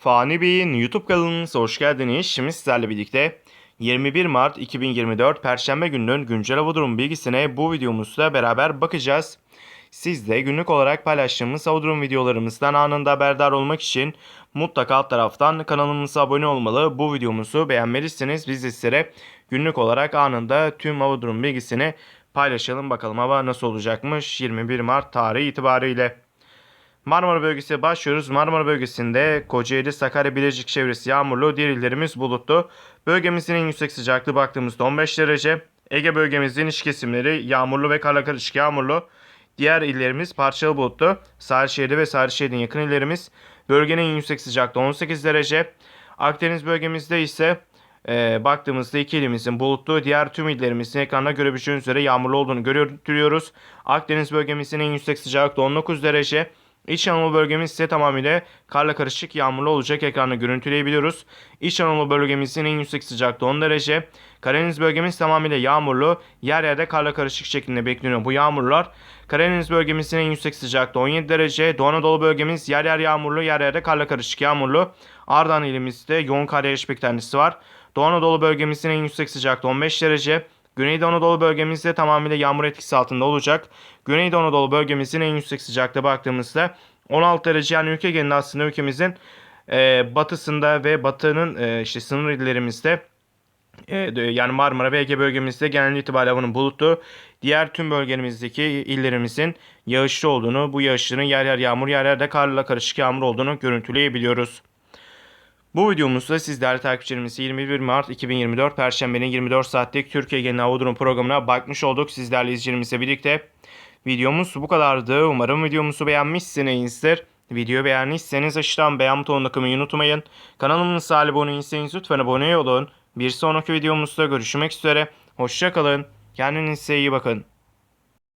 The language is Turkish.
Fani Bey'in YouTube kanalınıza hoş geldiniz. Şimdi sizlerle birlikte 21 Mart 2024 Perşembe gününün güncel hava durumu bilgisine bu videomuzda beraber bakacağız. Siz de günlük olarak paylaştığımız hava durum videolarımızdan anında haberdar olmak için mutlaka alt taraftan kanalımıza abone olmalı. Bu videomuzu beğenmelisiniz. Biz de sizlere günlük olarak anında tüm hava durum bilgisini paylaşalım. Bakalım hava nasıl olacakmış 21 Mart tarihi itibariyle. Marmara bölgesi başlıyoruz. Marmara bölgesinde Kocaeli, Sakarya, Bilecik çevresi yağmurlu, diğer illerimiz bulutlu. Bölgemizin en yüksek sıcaklığı baktığımızda 15 derece. Ege bölgemizin iç kesimleri yağmurlu ve karla karışık yağmurlu. Diğer illerimiz parçalı bulutlu. Şehri ve sahil şehrin yakın illerimiz. Bölgenin en yüksek sıcaklığı 18 derece. Akdeniz bölgemizde ise e, baktığımızda iki ilimizin bulutlu, diğer tüm illerimizin ekranda görebileceğiniz üzere yağmurlu olduğunu görüyoruz. Akdeniz bölgemizin en yüksek sıcaklığı 19 derece. İç Anadolu bölgemiz ise tamamıyla karla karışık yağmurlu olacak ekranda görüntüleyebiliyoruz. İç Anadolu bölgemizin en yüksek sıcaklığı 10 derece. Karadeniz bölgemiz tamamıyla yağmurlu. Yer yerde karla karışık şeklinde bekleniyor bu yağmurlar. Karadeniz bölgemizin en yüksek sıcaklığı 17 derece. Doğu Anadolu bölgemiz yer yer yağmurlu, yer yerde karla karışık yağmurlu. Ardahan ilimizde yoğun kar yağış beklentisi var. Doğu Anadolu bölgemizin en yüksek sıcaklığı 15 derece. Güneydoğu Anadolu bölgemizde tamamıyla yağmur etkisi altında olacak. Güneydoğu Anadolu bölgemizin en yüksek sıcaklığı baktığımızda 16 derece yani ülke genelinde aslında ülkemizin e, batısında ve batının e, işte sınır illerimizde e, yani Marmara ve Ege bölgemizde genel itibariyle havanın bulutlu. Diğer tüm bölgelerimizdeki illerimizin yağışlı olduğunu, bu yağışların yer yer yağmur, yer yer de karla karışık yağmur olduğunu görüntüleyebiliyoruz. Bu videomuzda siz değerli takipçilerimiz 21 Mart 2024 Perşembe'nin 24 saatlik Türkiye Genel Hava programına bakmış olduk sizlerle izleyicilerimizle birlikte. Videomuz bu kadardı. Umarım videomuzu beğenmişsinizdir. Videoyu beğendiyseniz aşağıdan beğen butonuna tıklamayı unutmayın. Kanalımıza abone değilseniz lütfen abone olun. Bir sonraki videomuzda görüşmek üzere. Hoşçakalın. Kendinize iyi bakın.